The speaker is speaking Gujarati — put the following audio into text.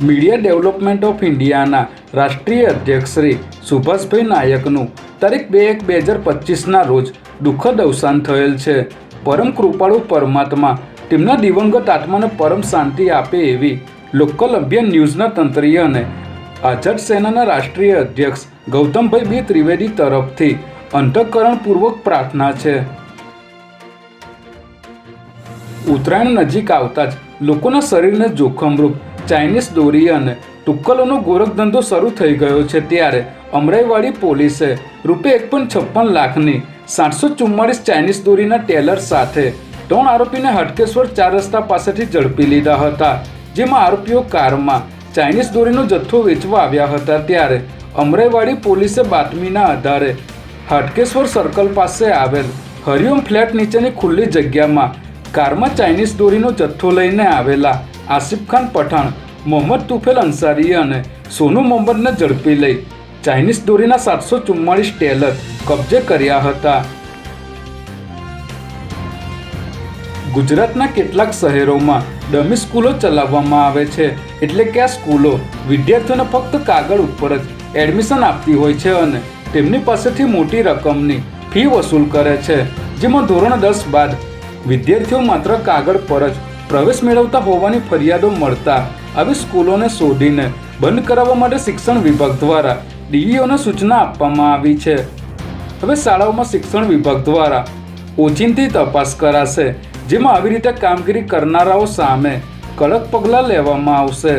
મીડિયા ડેવલપમેન્ટ ઓફ ઇન્ડિયાના રાષ્ટ્રીય અધ્યક્ષ શ્રી સુભાષભાઈ નાયકનું તારીખ બે એક બે હજાર પચીસના રોજ દુઃખદ અવસાન થયેલ છે. પરમ કૃપાળુ પરમાત્મા તેમના દિવંગત આત્માને પરમ શાંતિ આપે એવી લોકલ અભિયાન ન્યૂઝના તંત્રીય અને આઝાદ સેનાના રાષ્ટ્રીય અધ્યક્ષ ગૌતમભાઈ બી ત્રિવેદી તરફથી અંતઃકરણપૂર્વક પ્રાર્થના છે. ઉત્તરાયણ નજીક આવતા જ લોકોના શરીરને જોખમરૂપ ચાઇનીઝ દોરી અને તુક્કલોનો ગોરખધંધો શરૂ થઈ ગયો છે ત્યારે અમરાઈવાડી પોલીસે રૂપે એક પણ છપ્પન લાખની સાતસો ચુમ્માળીસ ચાઇનીઝ દોરીના ટેલર સાથે ત્રણ આરોપીને હટકેશ્વર ચાર રસ્તા પાસેથી ઝડપી લીધા હતા, જેમાં આરોપીઓ કારમાં ચાઇનીઝ દોરીનો જથ્થો વેચવા આવ્યા હતા ત્યારે અમરાઈવાડી પોલીસે બાતમીના આધારે હાટકેશ્વર સર્કલ પાસે આવેલ હરિઓમ ફ્લેટ નીચેની ખુલ્લી જગ્યામાં કારમાં ચાઇનીઝ દોરીનો જથ્થો લઈને આવેલા આસિફ ખાન પઠાણ, મોહમ્મદ તુફેલ અંસારી અને સોનુ મોહમ્મદને ઝડપી લઈ ચાઇનીઝ દોરીના સાતસો ચુમ્માળીસ ટેલર કબજે કર્યા હતા. ગુજરાતના કેટલાક શહેરોમાં ડમી સ્કૂલો ચલાવવામાં આવે છે, એટલે કે આ સ્કૂલો વિદ્યાર્થીઓને ફક્ત કાગળ ઉપર જ એડમિશન આપતી હોય છે અને તેમની પાસેથી મોટી રકમની ફી વસૂલ કરે છે, જેમાં ધોરણ દસ બાદ વિદ્યાર્થીઓ માત્ર કાગળ પર જ પ્રવેશ મેળવતા હોવાની ફરિયાદો મળતા આવી સ્કૂલોને શોધીને બંધ કરાવવા માટે શિક્ષણ વિભાગ દ્વારા ડીઈઓને સૂચના આપવામાં આવી છે. હવે શાળાઓમાં શિક્ષણ વિભાગ દ્વારા ઓચિંતી તપાસ કરાશે, જેમાં આવી રીતે કામગીરી કરનારાઓ સામે કડક પગલાં લેવામાં આવશે.